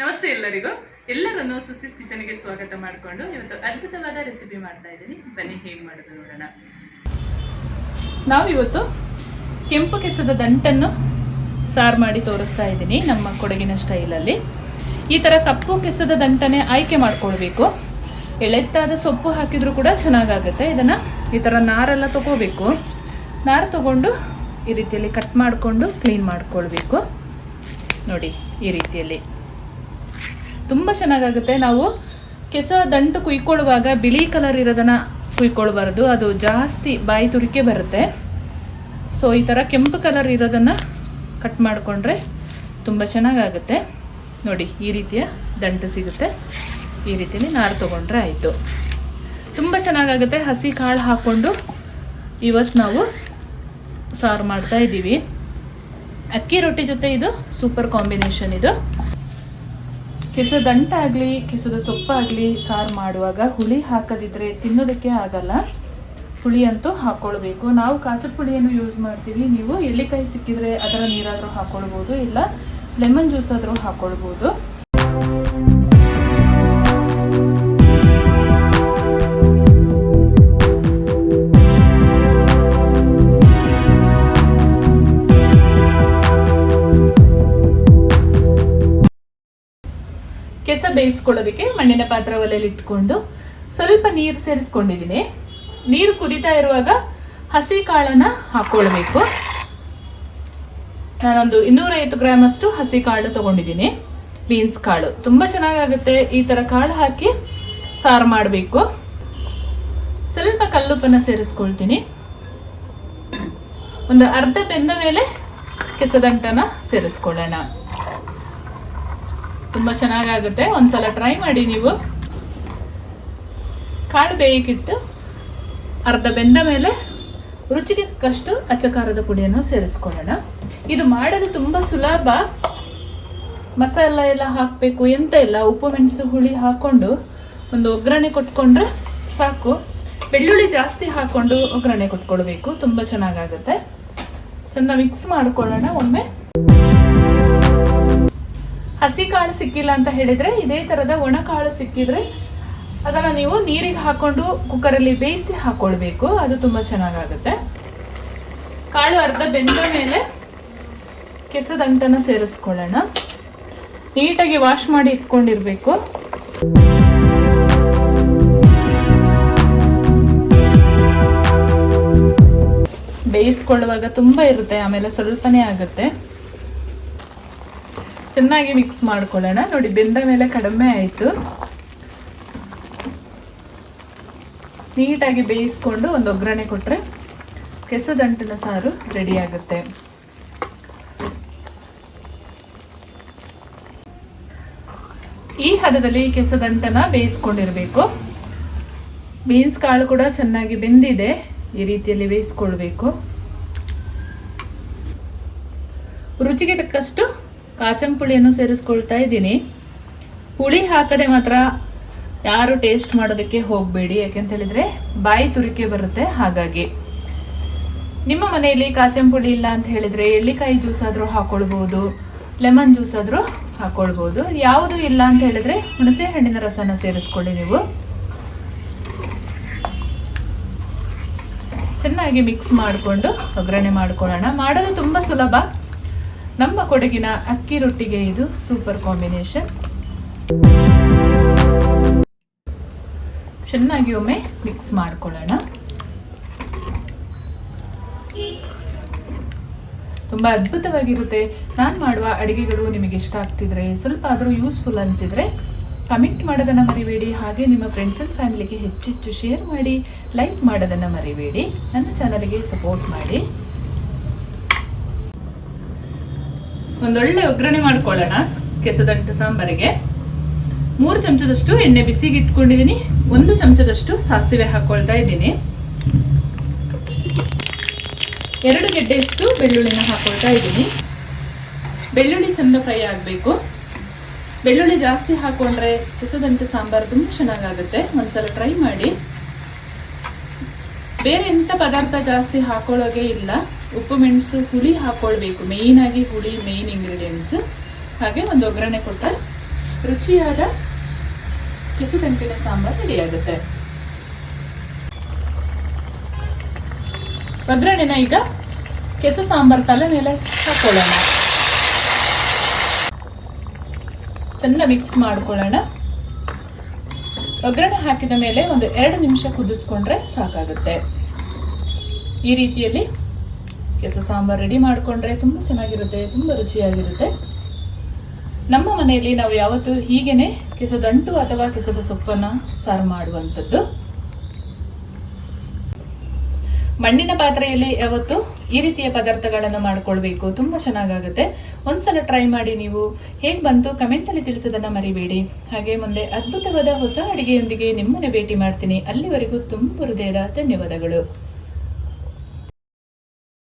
ನಮಸ್ತೆ ಎಲ್ಲರಿಗೂ. ಎಲ್ಲರನ್ನು ಸುಸಿಸ್ ಕಿಚನ್ಗೆ ಸ್ವಾಗತ ಮಾಡಿಕೊಂಡು ಇವತ್ತು ಅದ್ಭುತವಾದ ರೆಸಿಪಿ ಮಾಡ್ತಾ ಇದ್ದೀನಿ. ಬನ್ನಿ, ಹೇಗೆ ಮಾಡೋದು ನೋಡೋಣ. ನಾವಿವತ್ತು ಕೆಂಪು ಕೆಸದ ದಂಟನ್ನು ಸಾರು ಮಾಡಿ ತೋರಿಸ್ತಾ ಇದ್ದೀನಿ ನಮ್ಮ ಕೊಡಗಿನ ಸ್ಟೈಲಲ್ಲಿ. ಈ ಥರ ಕಪ್ಪು ಕೆಸದ ದಂಟನೆ ಆಯ್ಕೆ ಮಾಡ್ಕೊಳ್ಬೇಕು. ಎಳೆತ್ತಾದ ಸೊಪ್ಪು ಹಾಕಿದರೂ ಕೂಡ ಚೆನ್ನಾಗಾಗುತ್ತೆ. ಇದನ್ನು ಈ ಥರ ನಾರೆಲ್ಲ ತಗೋಬೇಕು. ನಾರು ತಗೊಂಡು ಈ ರೀತಿಯಲ್ಲಿ ಕಟ್ ಮಾಡಿಕೊಂಡು ಕ್ಲೀನ್ ಮಾಡ್ಕೊಳ್ಬೇಕು. ನೋಡಿ, ಈ ರೀತಿಯಲ್ಲಿ. ತುಂಬ ಚೆನ್ನಾಗಾಗುತ್ತೆ. ನಾವು ಕೆಸ ದಂಟು ಕುಯ್ಕೊಳ್ಳುವಾಗ ಬಿಳಿ ಕಲರ್ ಇರೋದನ್ನ ಕುಯ್ಕೊಳ್ಬಾರ್ದು. ಅದು ಜಾಸ್ತಿ ಬಾಯಿ ತುರಿಕೆ ಬರುತ್ತೆ. ಸೊ ಈ ಥರ ಕೆಂಪು ಕಲರ್ ಇರೋದನ್ನು ಕಟ್ ಮಾಡಿಕೊಂಡ್ರೆ ತುಂಬ ಚೆನ್ನಾಗಾಗುತ್ತೆ. ನೋಡಿ, ಈ ರೀತಿಯ ದಂಟು ಸಿಗುತ್ತೆ. ಈ ರೀತಿಯಲ್ಲಿ ನಾರು ತೊಗೊಂಡ್ರೆ ಆಯಿತು. ತುಂಬ ಚೆನ್ನಾಗಾಗುತ್ತೆ. ಹಸಿ ಕಾಳು ಹಾಕ್ಕೊಂಡು ಇವತ್ತು ನಾವು ಸಾರು ಮಾಡ್ತಾ ಇದ್ದೀವಿ ಅಕ್ಕಿ ರೊಟ್ಟಿ ಜೊತೆ ಇದು ಸೂಪರ್ ಕಾಂಬಿನೇಷನ್ ಇದು. ಕೆಸದ ದಂಟಾಗಲಿ ಕೆಸದ ಸೊಪ್ಪಾಗಲಿ ಸಾರು ಮಾಡುವಾಗ ಹುಳಿ ಹಾಕದಿದ್ರೆ ತಿನ್ನೋದಕ್ಕೆ ಆಗಲ್ಲ. ಹುಳಿ ಅಂತೂ ಹಾಕ್ಕೊಳ್ಬೇಕು ನಾವು ಕಾಚದ ಪುಡಿಯನ್ನು ಯೂಸ್ ಮಾಡ್ತೀವಿ. ನೀವು ಎಳ್ಳಿಕಾಯಿ ಸಿಕ್ಕಿದ್ರೆ ಅದರ ನೀರಾದರೂ ಹಾಕ್ಕೊಳ್ಬೋದು ಇಲ್ಲ ಲೆಮನ್ ಜ್ಯೂಸ್ ಆದರೂ ಹಾಕ್ಕೊಳ್ಬೋದು ಕೆಸ ಬೇಯಿಸ್ಕೊಳ್ಳೋದಕ್ಕೆ ಮಣ್ಣಿನ ಪಾತ್ರ ಒಲೆಯಲ್ಲಿ ಇಟ್ಕೊಂಡು ಸ್ವಲ್ಪ ನೀರು ಸೇರಿಸ್ಕೊಂಡಿದ್ದೀನಿ. ನೀರು ಕುದೀತಾ ಇರುವಾಗ ಹಸಿ ಕಾಳನ್ನು ಹಾಕೊಳ್ಬೇಕು. ನಾನೊಂದು ಇನ್ನೂರೈವತ್ತು ಗ್ರಾಮ್ ಅಷ್ಟು ಹಸಿ ಕಾಳು ತೊಗೊಂಡಿದ್ದೀನಿ. ಬೀನ್ಸ್ ಕಾಳು. ತುಂಬ ಚೆನ್ನಾಗಾಗುತ್ತೆ. ಈ ಥರ ಕಾಳು ಹಾಕಿ ಸಾರು ಮಾಡಬೇಕು. ಸ್ವಲ್ಪ ಕಲ್ಲುಪ್ಪನ್ನು ಸೇರಿಸ್ಕೊಳ್ತೀನಿ. ಒಂದು ಅರ್ಧ ಬೆಂದ ಮೇಲೆ ಕೆಸದಂಟನ್ನು ಸೇರಿಸ್ಕೊಳ್ಳೋಣ. ತುಂಬ ಚೆನ್ನಾಗಾಗುತ್ತೆ. ಒಂದ್ಸಲ ಟ್ರೈ ಮಾಡಿ ನೀವು. ಕಾಳು ಬೇಯಕ್ಕಿಟ್ಟು ಅರ್ಧ ಬೆಂದ ಮೇಲೆ ರುಚಿಗೆ ತಕ್ಕಷ್ಟು ಅಚ್ಚಕಾರದ ಪುಡಿಯನ್ನು ಸೇರಿಸ್ಕೊಳ್ಳೋಣ. ಇದು ಮಾಡೋದು ತುಂಬ ಸುಲಭ. ಮಸಾಲ ಎಲ್ಲ ಹಾಕಬೇಕು ಎಂತ ಇಲ್ಲ. ಉಪ್ಪು, ಮೆಣಸು, ಹುಳಿ ಹಾಕ್ಕೊಂಡು ಒಂದು ಒಗ್ಗರಣೆ ಕೊಟ್ಕೊಂಡ್ರೆ ಸಾಕು. ಬೆಳ್ಳುಳ್ಳಿ ಜಾಸ್ತಿ ಹಾಕ್ಕೊಂಡು ಒಗ್ಗರಣೆ ಕೊಟ್ಕೊಳ್ಬೇಕು. ತುಂಬ ಚೆನ್ನಾಗಾಗುತ್ತೆ. ಚೆನ್ನಾಗಿ ಮಿಕ್ಸ್ ಮಾಡ್ಕೊಳ್ಳೋಣ ಒಮ್ಮೆ. ಹಸಿ ಕಾಳು ಸಿಕ್ಕಿಲ್ಲ ಅಂತ ಹೇಳಿದ್ರೆ ಇದೇ ಥರದ ಒಣ ಕಾಳು ಸಿಕ್ಕಿದ್ರೆ ಅದನ್ನು ನೀವು ನೀರಿಗೆ ಹಾಕೊಂಡು ಕುಕ್ಕರಲ್ಲಿ ಬೇಯಿಸಿ ಹಾಕೊಳ್ಬೇಕು. ಅದು ತುಂಬ ಚೆನ್ನಾಗಾಗುತ್ತೆ. ಕಾಳು ಅರ್ಧ ಬೆಂದ ಮೇಲೆ ಕೆಸದಂಟನ ಸೇರಿಸ್ಕೊಳ್ಳೋಣ. ನೀಟಾಗಿ ವಾಶ್ ಮಾಡಿ ಇಟ್ಕೊಂಡಿರಬೇಕು. ಬೇಯಿಸ್ಕೊಳ್ಳುವಾಗ ತುಂಬ ಇರುತ್ತೆ, ಆಮೇಲೆ ಸ್ವಲ್ಪನೇ ಆಗುತ್ತೆ. ಚೆನ್ನಾಗಿ ಮಿಕ್ಸ್ ಮಾಡ್ಕೊಳ್ಳೋಣ. ನೋಡಿ, ಬೆಂದ ಮೇಲೆ ಕಡಿಮೆ ಆಯಿತು. ನೀಟಾಗಿ ಬೇಯಿಸ್ಕೊಂಡು ಒಂದು ಒಗ್ಗರಣೆ ಕೊಟ್ಟರೆ ಕೆಸದಂಟಿನ ಸಾರು ರೆಡಿ ಆಗುತ್ತೆ. ಈ ಹದದಲ್ಲಿ ಕೆಸದಂಟನ ಬೇಯಿಸ್ಕೊಂಡಿರಬೇಕು. ಬೀನ್ಸ್ ಕಾಳು ಕೂಡ ಚೆನ್ನಾಗಿ ಬೆಂದಿದೆ. ಈ ರೀತಿಯಲ್ಲಿ ಬೇಯಿಸ್ಕೊಳ್ಬೇಕು. ರುಚಿಗೆ ತಕ್ಕಷ್ಟು ಕಾಚಂ ಪುಳಿಯನ್ನು ಸೇರಿಸ್ಕೊಳ್ತಾ ಇದ್ದೀನಿ. ಹುಳಿ ಹಾಕದೆ ಮಾತ್ರ ಯಾರು ಟೇಸ್ಟ್ ಮಾಡೋದಕ್ಕೆ ಹೋಗಬೇಡಿ. ಯಾಕೆಂತ ಹೇಳಿದ್ರೆ ಬಾಯಿ ತುರಿಕೆ ಬರುತ್ತೆ. ಹಾಗಾಗಿ ನಿಮ್ಮ ಮನೆಯಲ್ಲಿ ಕಾಚಂ ಪುಳಿ ಇಲ್ಲ ಅಂತ ಹೇಳಿದ್ರೆ ಎಳ್ಳಿಕಾಯಿ ಜ್ಯೂಸ್ ಆದರೂ ಹಾಕೊಳ್ಬೋದು, ಲೆಮನ್ ಜ್ಯೂಸ್ ಆದರೂ ಹಾಕೊಳ್ಬೋದು. ಯಾವುದು ಇಲ್ಲ ಅಂತ ಹೇಳಿದ್ರೆ ಹುಣಸೆ ಹಣ್ಣಿನ ರಸನ ಸೇರಿಸ್ಕೊಳ್ಳಿ ನೀವು. ಚೆನ್ನಾಗಿ ಮಿಕ್ಸ್ ಮಾಡಿಕೊಂಡು ಒಗ್ಗರಣೆ ಮಾಡ್ಕೊಳ್ಳೋಣ. ಮಾಡೋದು ತುಂಬ ಸುಲಭ. ನಮ್ಮ ಕೊಡಗಿನ ಅಕ್ಕಿ ರೊಟ್ಟಿಗೆ ಇದು ಸೂಪರ್ ಕಾಂಬಿನೇಷನ್ ಚೆನ್ನಾಗಿ ಒಮ್ಮೆ ಮಿಕ್ಸ್ ಮಾಡ್ಕೊಳ್ಳೋಣ. ತುಂಬ ಅದ್ಭುತವಾಗಿರುತ್ತೆ. ನಾನು ಮಾಡುವ ಅಡುಗೆಗಳು ನಿಮಗೆ ಇಷ್ಟ ಆಗ್ತಿದ್ರೆ, ಸ್ವಲ್ಪ ಆದರೂ ಯೂಸ್ಫುಲ್ ಅನಿಸಿದರೆ ಕಮೆಂಟ್ ಮಾಡೋದನ್ನು ಮರಿಬೇಡಿ. ಹಾಗೆ ನಿಮ್ಮ ಫ್ರೆಂಡ್ಸ್ ಆ್ಯಂಡ್ ಫ್ಯಾಮಿಲಿಗೆ ಹೆಚ್ಚೆಚ್ಚು ಶೇರ್ ಮಾಡಿ ಲೈಕ್ ಮಾಡೋದನ್ನು ಮರಿಬೇಡಿ. ನನ್ನ ಚಾನಲ್ಗೆ ಸಪೋರ್ಟ್ ಮಾಡಿ. ಒಂದೊಳ್ಳೆ ಒಗ್ಗರಣೆ ಮಾಡ್ಕೊಳ್ಳೋಣ, ಕೆಸದಂಟು ಸಾಂಬಾರಿಗೆ. ಮೂರು ಚಮಚದಷ್ಟು ಎಣ್ಣೆ ಬಿಸಿಗೆ ಇಟ್ಕೊಂಡಿದ್ದೀನಿ ಒಂದು ಚಮಚದಷ್ಟು ಸಾಸಿವೆ ಹಾಕೊಳ್ತಾ ಇದ್ದೀನಿ. ಎರಡು ಗೆಡ್ಡೆಯಷ್ಟು ಬೆಳ್ಳುಳ್ಳಿನ ಹಾಕೊಳ್ತಾ ಇದ್ದೀನಿ. ಬೆಳ್ಳುಳ್ಳಿ ಚಂದ ಫ್ರೈ ಆಗಬೇಕು. ಬೆಳ್ಳುಳ್ಳಿ ಜಾಸ್ತಿ ಹಾಕೊಂಡ್ರೆ ಕೆಸದಂಟು ಸಾಂಬಾರು ತುಂಬ ಚೆನ್ನಾಗಾಗುತ್ತೆ. ಒಂದ್ಸಲ ಟ್ರೈ ಮಾಡಿ. ಬೇರೆ ಎಂಥ ಪದಾರ್ಥ ಜಾಸ್ತಿ ಹಾಕೊಳ್ಳೋಗೆ ಇಲ್ಲ. ಉಪ್ಪು ಮೆಣಸು ಹುಳಿ ಹಾಕೊಳ್ಬೇಕು. ಮೇಯ್ನಾಗಿ ಹುಳಿ ಮೇಯ್ನ್ ಇಂಗ್ರೀಡಿಯೆಂಟ್ಸ್ ಹಾಗೆ ಒಂದು ಒಗ್ಗರಣೆ ಕೊಟ್ಟರೆ ರುಚಿಯಾದ ಕೆಸುದಂಟಿನ ಸಾಂಬಾರ್ ರೆಡಿಯಾಗುತ್ತೆ. ಒಗ್ಗರಣೆನ ಈಗ ಕೆಸ ಸಾಂಬಾರ್ ತಲೆ ಮೇಲೆ ಹಾಕೊಳ್ಳೋಣ. ಚೆನ್ನಾಗಿ ಮಿಕ್ಸ್ ಮಾಡ್ಕೊಳ್ಳೋಣ. ಒಗ್ಗರಣೆ ಹಾಕಿದ ಮೇಲೆ ಒಂದು ಎರಡು ನಿಮಿಷ ಕುದಿಸ್ಕೊಂಡ್ರೆ ಸಾಕಾಗುತ್ತೆ. ಈ ರೀತಿಯಲ್ಲಿ ಕೆಸ ಸಾಂಬಾರು ರೆಡಿ ಮಾಡಿಕೊಂಡ್ರೆ ತುಂಬ ಚೆನ್ನಾಗಿರುತ್ತೆ, ತುಂಬ ರುಚಿಯಾಗಿರುತ್ತೆ. ನಮ್ಮ ಮನೆಯಲ್ಲಿ ನಾವು ಯಾವತ್ತೂ ಹೀಗೇನೆ ಕೆಸದಂಟು ಅಥವಾ ಕೆಸದ ಸೊಪ್ಪನ್ನು ಸಾರು ಮಾಡುವಂಥದ್ದು. ಮಣ್ಣಿನ ಪಾತ್ರೆಯಲ್ಲಿ ಯಾವತ್ತು ಈ ರೀತಿಯ ಪದಾರ್ಥಗಳನ್ನು ಮಾಡ್ಕೊಳ್ಬೇಕು, ತುಂಬ ಚೆನ್ನಾಗಾಗುತ್ತೆ. ಒಂದ್ಸಲ ಟ್ರೈ ಮಾಡಿ ನೀವು ಹೇಗೆ ಬಂತು ಕಮೆಂಟಲ್ಲಿ ತಿಳಿಸೋದನ್ನು ಮರಿಬೇಡಿ. ಹಾಗೆ ಮುಂದೆ ಅದ್ಭುತವಾದ ಹೊಸ ಅಡಿಗೆಯೊಂದಿಗೆ ನಿಮ್ಮನ್ನು ಭೇಟಿ ಮಾಡ್ತೀನಿ. ಅಲ್ಲಿವರೆಗೂ ತುಂಬ ಹೃದಯದ ಧನ್ಯವಾದಗಳು.